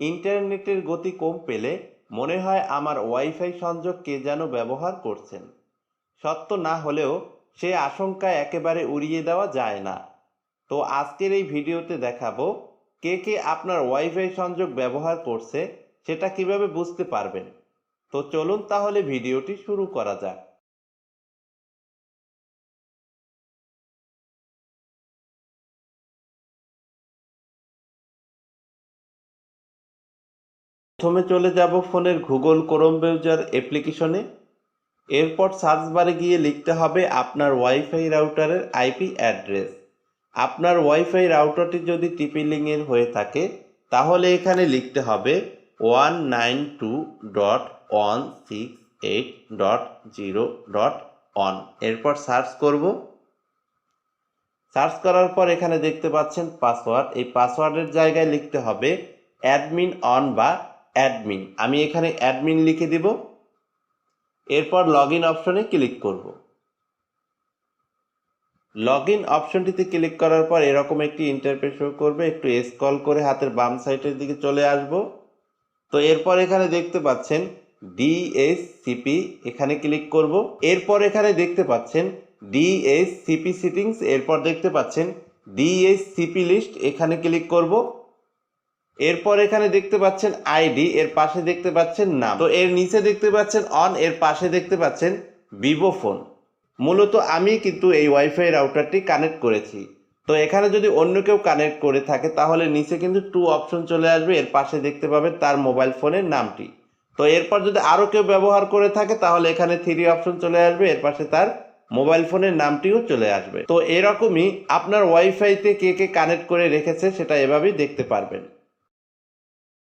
ইন্টারনেটের গতি কম পেলে মনে হয় আমার ওয়াইফাই সংযোগ কে যেন ব্যবহার করছেন। সত্য না হলেও সে আশঙ্কা একেবারে উড়িয়ে দেওয়া যায় না। তো আজকের এই ভিডিওতে দেখাবো কে কে আপনার ওয়াইফাই সংযোগ ব্যবহার করছে সেটা কীভাবে বুঝতে পারবেন। তো চলুন তাহলে ভিডিওটি শুরু করা যাক। প্রথমে চলে যাব ফোনের গুগল ক্রোম ব্রাউজার অ্যাপ্লিকেশনে। এরপর সার্চ বারে গিয়ে লিখতে হবে আপনার ওয়াইফাই রাউটারের আইপি অ্যাড্রেস। আপনার ওয়াইফাই রাউটারটি যদি টিপিলিংয়ের হয়ে থাকে, তাহলে এখানে লিখতে হবে one nine two dot one six eight dot zero dot one এরপর সার্চ করব। সার্চ করার পর এখানে দেখতে পাচ্ছেন পাসওয়ার্ড। এই পাসওয়ার্ডের জায়গায় লিখতে হবে অ্যাডমিন অন বা অ্যাডমিন আমি এখানে অ্যাডমিন লিখে দিব। এরপর লগ ইন অপশনে ক্লিক করব। লগ ইন অপশনটিতে ক্লিক করার পর এরকম একটি ইন্টারফেস শো করবে। একটু স্ক্রল করে হাতের বাম সাইডের দিকে চলে আসব। তো এরপর এখানে দেখতে পাচ্ছেন ডিএসসিপি এখানে ক্লিক করব। এরপর এখানে দেখতে পাচ্ছেন ডিএসসিপি সিটিংস এরপর দেখতে পাচ্ছেন ডিএসসিপি লিস্ট এখানে ক্লিক করব। এরপর এখানে দেখতে পাচ্ছেন আইডি, এর পাশে দেখতে পাচ্ছেন নাম। তো এর নিচে দেখতে পাচ্ছেন অন, এর পাশে দেখতে পাচ্ছেন ভিভো ফোন। মূলত আমি কিন্তু এই ওয়াইফাই রাউটারটি কানেক্ট করেছি। তো এখানে যদি অন্য কেউ কানেক্ট করে থাকে, তাহলে নিচে কিন্তু টু অপশন চলে আসবে। এর পাশে দেখতে পাবেন তার মোবাইল ফোনের নামটি। তো এরপর যদি আরও কেউ ব্যবহার করে থাকে, তাহলে এখানে থ্রি অপশন চলে আসবে। এর পাশে তার মোবাইল ফোনের নামটিও চলে আসবে। তো এরকমই আপনার ওয়াইফাইতে কে কে কানেক্ট করে রেখেছে, সেটা এভাবেই দেখতে পারবেন।